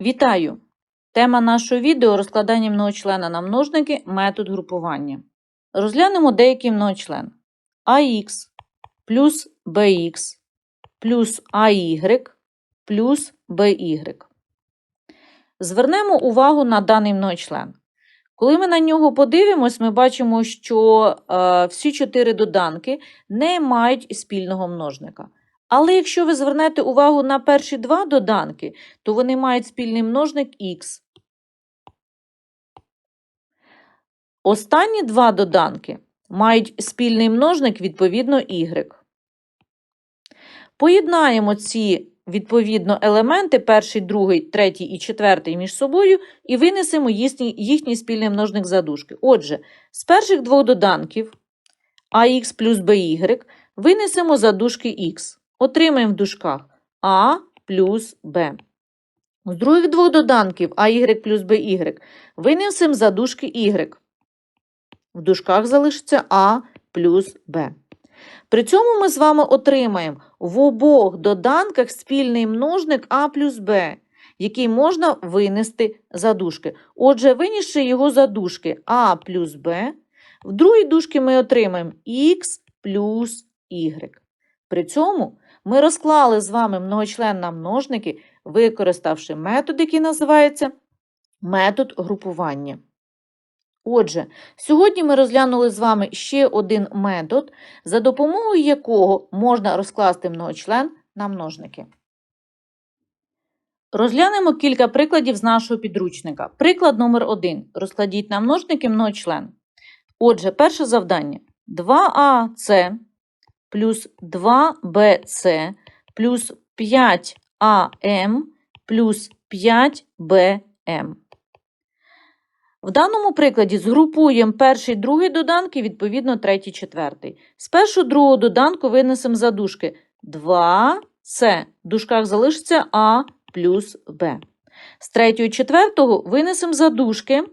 Вітаю! Тема нашого відео розкладання многочлена на множники метод групування. Розглянемо деякий многочлен. ax плюс bx плюс ay плюс by. Звернемо увагу на даний многочлен. Коли ми на нього подивимось, ми бачимо, що е, всі чотири доданки не мають спільного множника. Але якщо ви звернете увагу на перші два доданки, то вони мають спільний множник х. Останні два доданки мають спільний множник, відповідно, y. Поєднаємо ці, відповідно, елементи, перший, другий, третій і четвертий між собою, і винесемо їхній, їхній спільний множник задушки. Отже, з перших двох доданків ax плюс by винесемо задушки х. Отримаємо в дужках а плюс b. З других двох доданків ay плюс by винесемо задушки y. В дужках залишиться а плюс b. При цьому ми з вами отримаємо в обох доданках спільний множник а плюс b, який можна винести за дужки. Отже, винісши його за дужки а плюс b, в другій дужці ми отримаємо х плюс y. При цьому ми розклали з вами многочлен на множники, використавши метод, який називається метод групування. Отже, сьогодні ми розглянули з вами ще один метод, за допомогою якого можна розкласти многочлен на множники. Розглянемо кілька прикладів з нашого підручника. Приклад номер 1. Розкладіть на множники многочлен. Отже, перше завдання. 2АС плюс 2БС плюс 5АМ плюс 5БМ. В даному прикладі згрупуємо перший другий доданки, відповідно, третій, четвертий. З першого другого доданку винесемо задушки 2С. В дужках залишиться А плюс Б. З третього четвертого винесемо задушки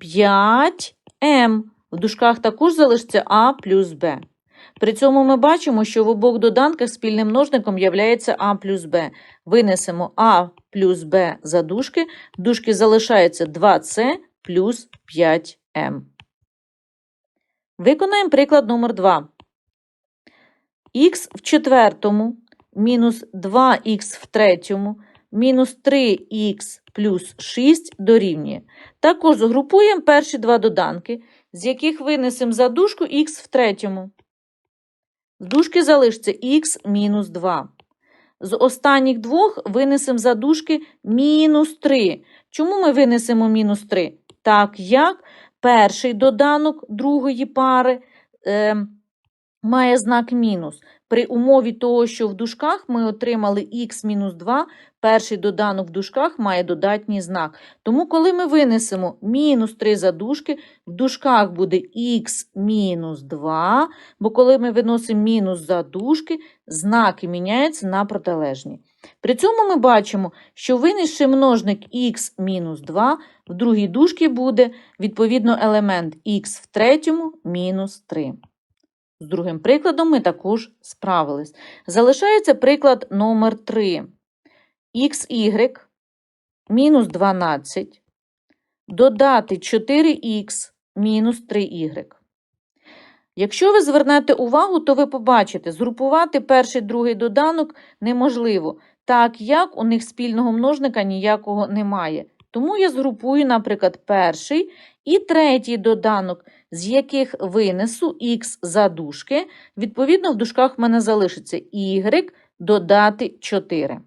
5М. В дужках також залишиться А плюс Б. При цьому ми бачимо, що в обох доданках спільним множником являється А плюс Б. Винесемо А плюс Б за дужки, дужки залишається 2С плюс 5М. Виконаємо приклад номер 2. Х в четвертому мінус 2х в третьому мінус 3х плюс 6 дорівнює. Також згрупуємо перші два доданки, з яких винесемо за дужку х в третьому. Дужки залишиться х мінус 2. З останніх двох винесемо за дужки мінус 3. Чому ми винесемо мінус 3? Так як перший доданок другої пари е, має знак мінус. При умові того, що в дужках ми отримали х мінус 2, перший доданок в дужках має додатній знак. Тому, коли ми винесемо мінус 3 задушки, в дужках буде х мінус 2, бо коли ми виносимо мінус задушки, знаки міняються на протилежні. При цьому ми бачимо, що винесши множник х мінус 2, в другій дужці буде, відповідно, елемент х в третьому мінус 3. З другим прикладом ми також справились. Залишається приклад номер 3. xy мінус 12 додати 4х мінус 3y. Якщо ви звернете увагу, то ви побачите, згрупувати перший другий доданок неможливо, так як у них спільного множника ніякого немає. Тому я згрупую, наприклад, перший і третій доданок, з яких винесу х за дужки, відповідно, в дужках в мене залишиться y додати 4.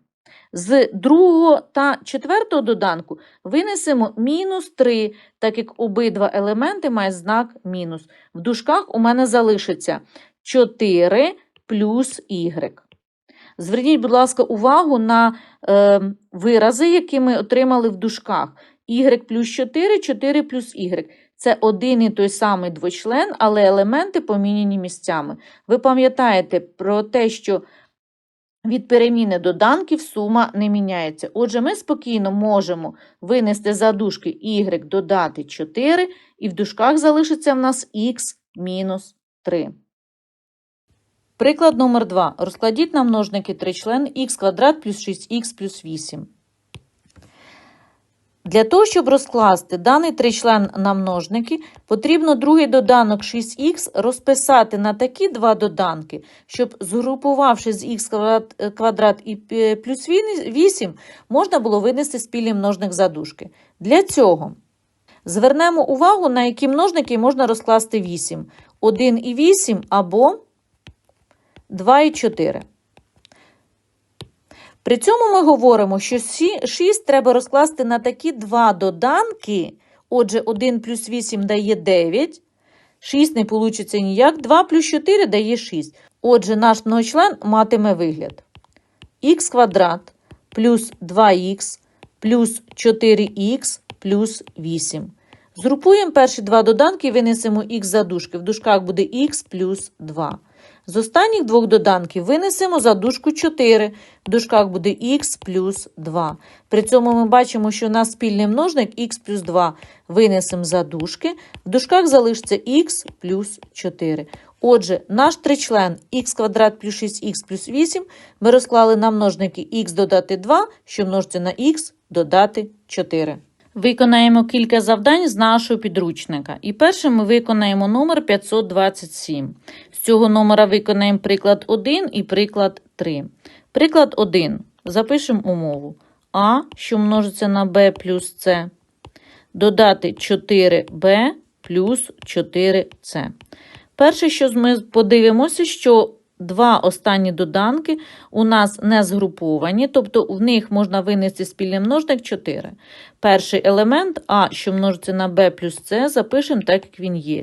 З другого та четвертого доданку винесемо мінус 3, так як обидва елементи мають знак мінус. В дужках у мене залишиться 4 плюс y. Зверніть, будь ласка, увагу на е, вирази, які ми отримали в дужках. y плюс 4, 4 плюс y. Це один і той самий двочлен, але елементи поміняні місцями. Ви пам'ятаєте про те, що від переміни доданків сума не міняється. Отже, ми спокійно можемо винести за дужки y додати 4, і в дужках залишиться в нас х мінус 3. Приклад номер 2. Розкладіть на множники тричлен х квадрат плюс 6х плюс 8. Для того, щоб розкласти даний тричлен на множники, потрібно другий доданок 6х розписати на такі два доданки, щоб згрупувавши з х квадрат, і плюс 8, можна було винести спільний множник задушки. Для цього звернемо увагу, на які множники можна розкласти 8. 1 і 8 або 2 і 4. При цьому ми говоримо, що 6 треба розкласти на такі два доданки. Отже, 1 плюс 8 дає 9. 6 не вийде ніяк. 2 плюс 4 дає 6. Отже, наш многочлен матиме вигляд. х квадрат плюс 2х плюс 4х плюс 8. Згрупуємо перші два доданки і винесемо х за дужки. В дужках буде х плюс 2. З останніх двох доданків винесемо за дужку 4. В дужках буде х плюс 2. При цьому ми бачимо, що у нас спільний множник х плюс 2 винесемо за дужки. В дужках залишиться х плюс 4. Отже, наш тричлен х квадрат плюс 6х плюс 8 ми розклали на множники х додати 2, що множиться на х додати 4. Виконаємо кілька завдань з нашого підручника. І першим ми виконаємо номер 527. З цього номера виконаємо приклад 1 і приклад 3. Приклад 1. Запишемо умову. А, що множиться на b плюс С, додати 4b плюс 4c. Перше, що ми подивимося, що два останні доданки у нас не згруповані, тобто в них можна винести спільний множник 4. Перший елемент А, що множиться на b плюс С, запишемо так, як він є.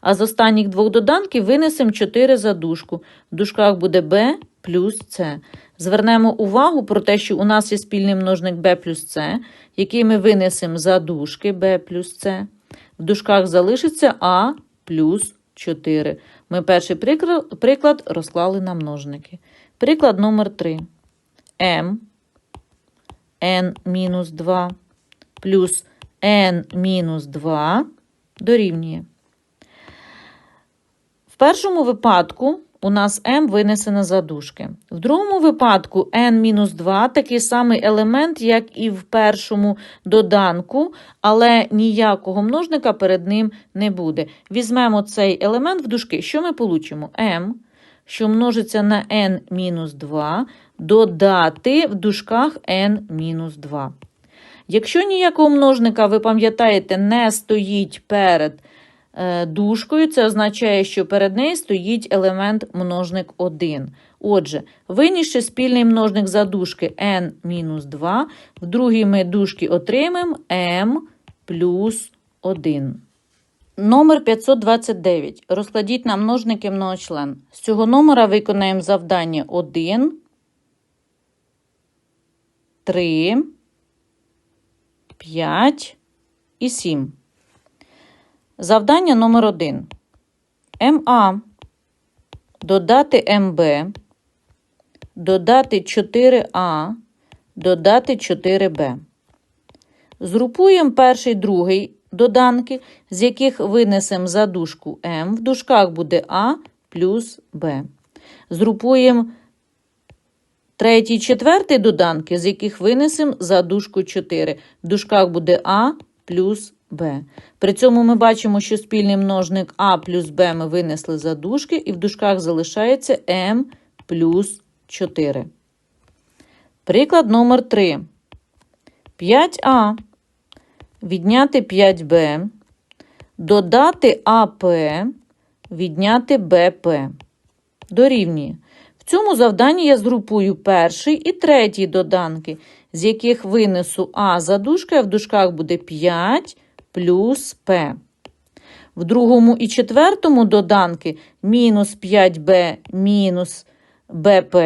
А з останніх двох доданків винесемо 4 за дужку. В дужках буде b плюс С. Звернемо увагу про те, що у нас є спільний множник b плюс С, який ми винесемо за дужки b плюс С. В дужках залишиться А плюс 4. Ми перший приклад, розклали на множники. Приклад номер 3. m n мінус 2 плюс n-2 дорівнює. В першому випадку у нас m винесено за дужки. В другому випадку n-2 такий самий елемент, як і в першому доданку, але ніякого множника перед ним не буде. Візьмемо цей елемент в дужки. Що ми получимо? m, що множиться на n-2, додати в дужках n-2. Якщо ніякого множника, ви пам'ятаєте, не стоїть перед дужкою, це означає, що перед нею стоїть елемент множник 1. Отже, винісши спільний множник за дужки n-2, в другій ми дужки отримаємо m плюс 1. Номер 529. Розкладіть на множники многочлен. З цього номера виконаємо завдання 1, 3, 5 і 7. Завдання номер 1. МА додати МБ, додати 4А, додати 4Б. Згрупуємо перший другий доданки, з яких винесемо за дужку М. В дужках буде А плюс Б. Згрупуємо третій четвертий доданки, з яких винесемо за дужку 4. В дужках буде А плюс Б. При цьому ми бачимо, що спільний множник А плюс Б ми винесли за дужки, і в дужках залишається М плюс 4. Приклад номер 3. 5А. Відняти 5Б. Додати АП, відняти БП. Дорівнює. В цьому завданні я згрупую перший і третій доданки, з яких винесу А за дужки, а в дужках буде 5 плюс П. В другому і четвертому доданки мінус 5b мінус БП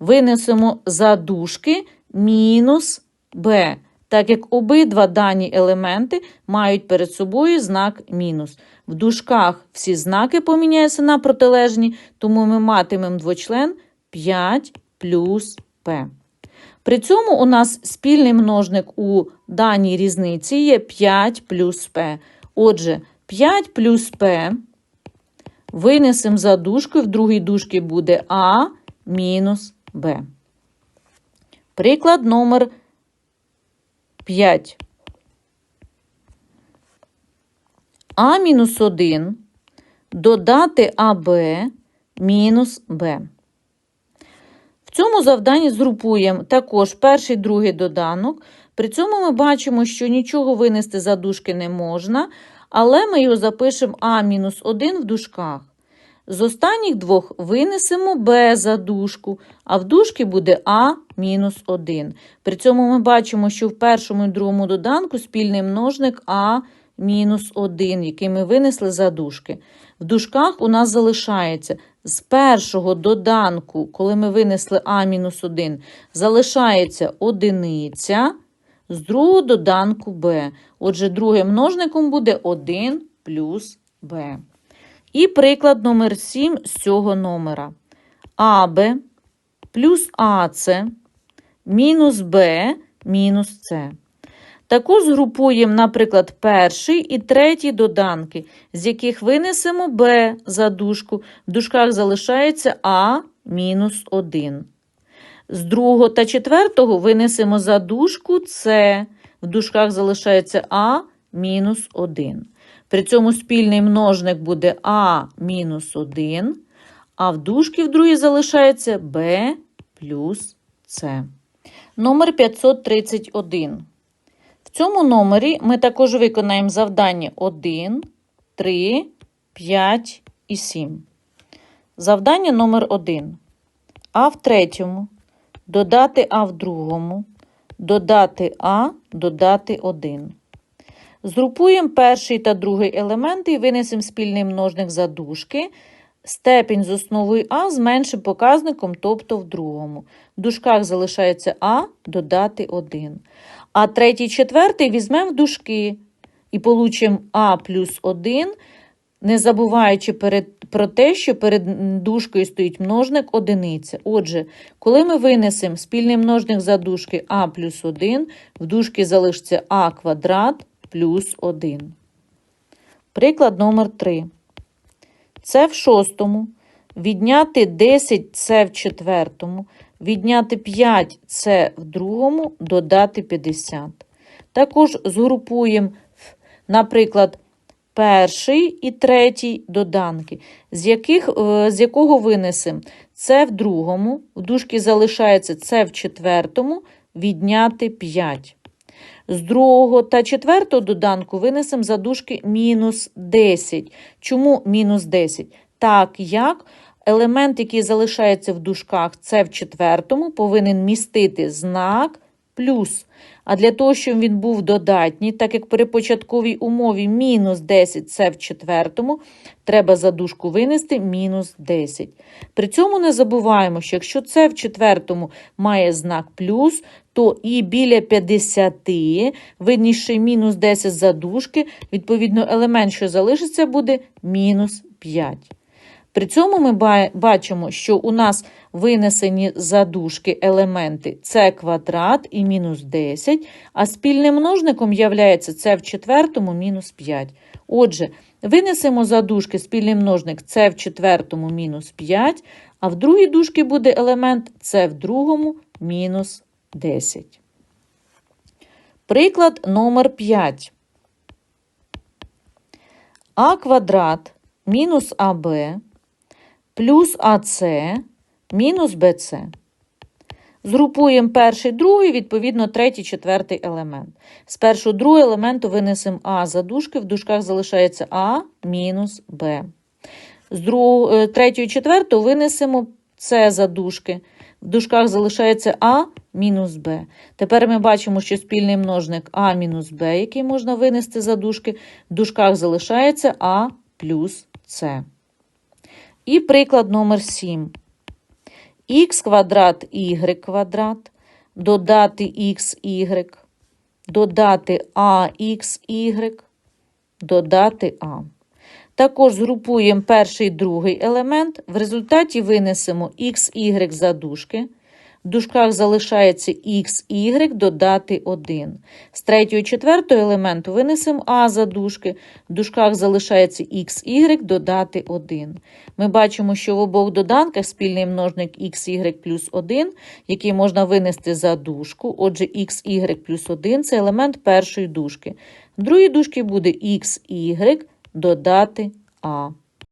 винесемо за дужки мінус Б, так як обидва дані елементи мають перед собою знак мінус. В дужках всі знаки поміняються на протилежні, тому ми матимемо двочлен 5 плюс П. При цьому у нас спільний множник у даній різниці є 5 плюс П. Отже, 5 плюс П винесемо за дужки, в другій дужці буде А мінус Б. Приклад номер 5. А мінус 1 додати АБ мінус Б. В цьому завданні згрупуємо також перший другий доданок. При цьому ми бачимо, що нічого винести за дужки не можна, але ми його запишемо А-1 в дужках. З останніх двох винесемо Б за дужку, а в дужки буде А-1. При цьому ми бачимо, що в першому і другому доданку спільний множник А-1, який ми винесли за дужки. В дужках у нас залишається з першого доданку, коли ми винесли А-1, залишається одиниця, з другого доданку Б. Отже, другим множником буде 1 плюс Б. І приклад номер 7 з цього номера. АБ плюс АЦ мінус Б мінус С. Також згрупуємо, наприклад, перший і третій доданки, з яких винесемо Б за дужку. В дужках залишається А мінус 1. З другого та четвертого винесемо за дужку С. В дужках залишається А мінус 1. При цьому спільний множник буде А мінус 1, а в дужки в другій залишається Б плюс С. Номер 531. Цьому номері ми також виконаємо завдання 1, 3, 5 і 7. Завдання номер 1. А в третьому, додати А в другому, додати А, додати 1. Згрупуємо перший та другий елементи і винесемо спільний множник за дужки. Степінь з основою А з меншим показником, тобто в другому. В дужках залишається А додати 1. А третій, четвертий візьмемо в дужки і получимо А плюс 1, не забуваючи перед, про те, що перед дужкою стоїть множник одиниця. Отже, коли ми винесемо спільний множник за дужки А плюс 1, в дужки залишиться А квадрат плюс 1. Приклад номер 3. Це в шостому. Відняти 10 це в четвертому. Відняти 5 це в другому, додати 50. Також згрупуємо, наприклад, перший і третій доданки, з, яких, е, з якого винесемо це в другому, в дужки залишається це в четвертому, відняти 5. З другого та четвертого доданку винесемо за дужки мінус 10. Чому мінус 10? Так як елемент, який залишається в дужках, це в четвертому, повинен містити знак плюс. А для того, щоб він був додатній, так як при початковій умові мінус 10 це в четвертому, треба за дужку винести мінус 10. При цьому не забуваємо, що якщо це в четвертому має знак плюс, то і біля 50, видніше мінус 10 за дужки, відповідно, елемент, що залишиться, буде мінус 5. При цьому ми бачимо, що у нас винесені за дужки елементи це квадрат і мінус 10, а спільним множником являється це в четвертому мінус 5. Отже, винесемо за дужки спільний множник це в четвертому мінус 5, а в другій дужці буде елемент це в другому мінус 10. Приклад номер 5. А квадрат мінус АБ плюс АС мінус БЦ. Згрупуємо перший, другий, відповідно, третій, четвертий елемент. З першого другого елементу винесемо А за дужки, в дужках залишається А мінус Б. З другого, е, третього і четвертого винесемо С за дужки. В дужках залишається А мінус Б. Тепер ми бачимо, що спільний множник А мінус Б, який можна винести за дужки, в дужках залишається А плюс С. І приклад номер 7. Х квадрат y квадрат, додати xy, додати axy, додати а. Також згрупуємо перший і другий елемент. В результаті винесемо xy за дужки. В дужках залишається xy додати 1. З третього четвертого елементу винесемо а за дужки. В дужках залишається xy додати 1. Ми бачимо, що в обох доданках спільний множник xy плюс 1, який можна винести за дужку. Отже, xy плюс 1 це елемент першої дужки. В другій дужці буде xy додати А.